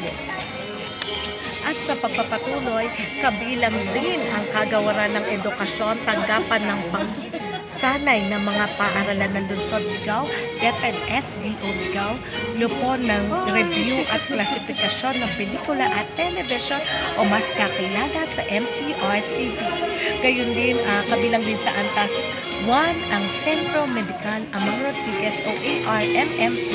Budget. At sa pagpapatuloy, kabilang din ang kagawaran ng edukasyon, tanggapan ng pangsanay ng mga paaralan ng Lungsod Ligaw, DepEd SDO Ligaw, lupon ng review at klasifikasyon ng pelikula at television o mas kakilala sa MTRCB. Gayun din, ah, kabilang din sa Antas 1 ang Centro Medical Amang Rodriguez o ARMMC,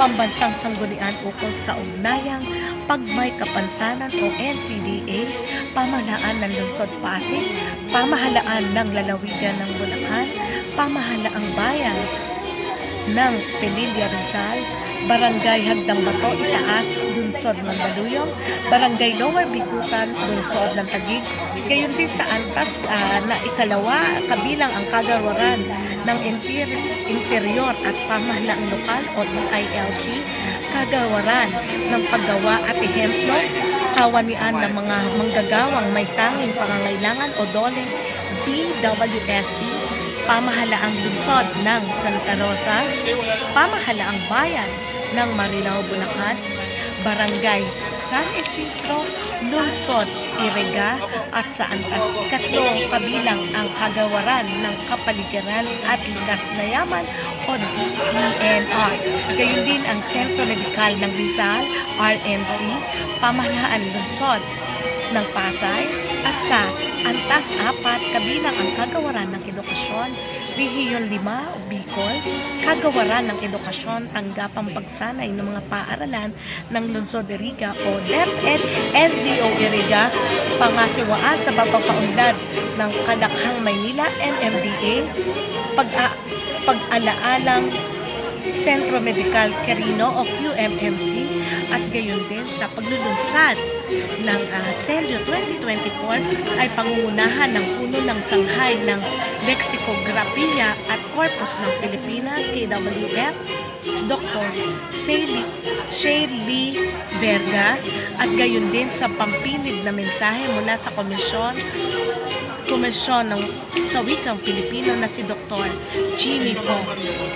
pambansang sanggunian ukol sa ugnayang pagmay kapansanan o NCDA, pamahalaan ng Lungsod Pasig, pamahalaan ng lalawigan ng Bulacan, pamahalaang bayan ng Pelilla Rizal, Barangay Hagdang Bato, Itaas, Dunsod ng Baluyong, Barangay Lower Bikutan, Dunsod ng Tagig. Gayon din sa Antas ah, na ikalawa, kabilang ang kagawaran ng inter- interior at pamahalaang lokal o DILG, kagawaran ng paggawa at ehemplo, kawanian ng mga manggagawang may tanging pangangailangan o dole BWSC, pamahalaang lungsod ng Santa Rosa, pamahalaang bayan ng Marilao, Bulacan, Barangay San Isidro, Lungsod, Irega at sa Antas Katlo kabilang ang kagawaran ng kapaligiran at likas na yaman o DENR. Gayon din ang Sentro Medikal ng Rizal, RMC, pamahalaan lungsod ng Pasay at sa Antas 4 kabilang ang kagawaran ng edukasyon, Rehiyon 5 o Bicol, kagawaran ng edukasyon, tanggapang pagsanay ng mga paaralan ng Lungsod Iriga o DepEd SDO Iriga, pangasiwaan sa pagpapaunlad ng Kadakhang Maynila NMDA, pag pag-alaalang Sentro Medical Quirino o QMMC at gayon din sa paglulunsad ng uh, Selyo 2024 ay pangungunahan ng puno ng sanghay ng Lexicographia at Corpus ng Pilipinas KWF Dr. Shirley Verga at gayon din sa pampilid na mensahe mula sa komisyon komisyon ng sa wikang Pilipino na si Dr. Jimmy Po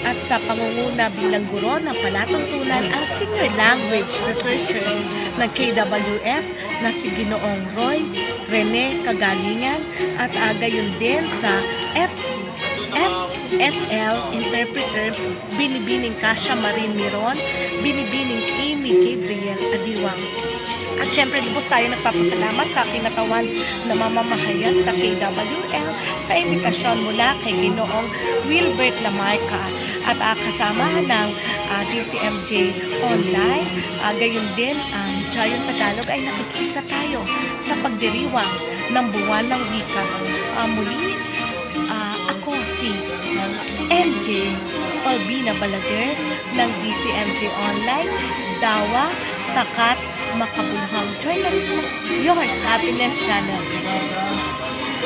at sa pangunguna bilang guro ng palatuntunan ang senior language researcher ng KWF na si Ginoong Roy Rene Kagalingan at agayon din sa F FSL interpreter Binibining Kasha Marin Miron, Binibining Amy Gabriel Adiwang. At syempre, lubos tayo nagpapasalamat sa ating natawan na mamamahayag sa KWL sa imbitasyon mula kay Ginoong Wilbert Lamarca at uh, kasama ng ah, DCMJ Online. Ah, gayon din, ang Giant Tagalog ay nakikisa tayo sa pagdiriwang ng buwan ng wika. Ah, muli, ako si MJ Albina Balaguer ng DCMJ Online, Dawa, Sakat, Makabuluhang Journalism, Your Happiness Channel.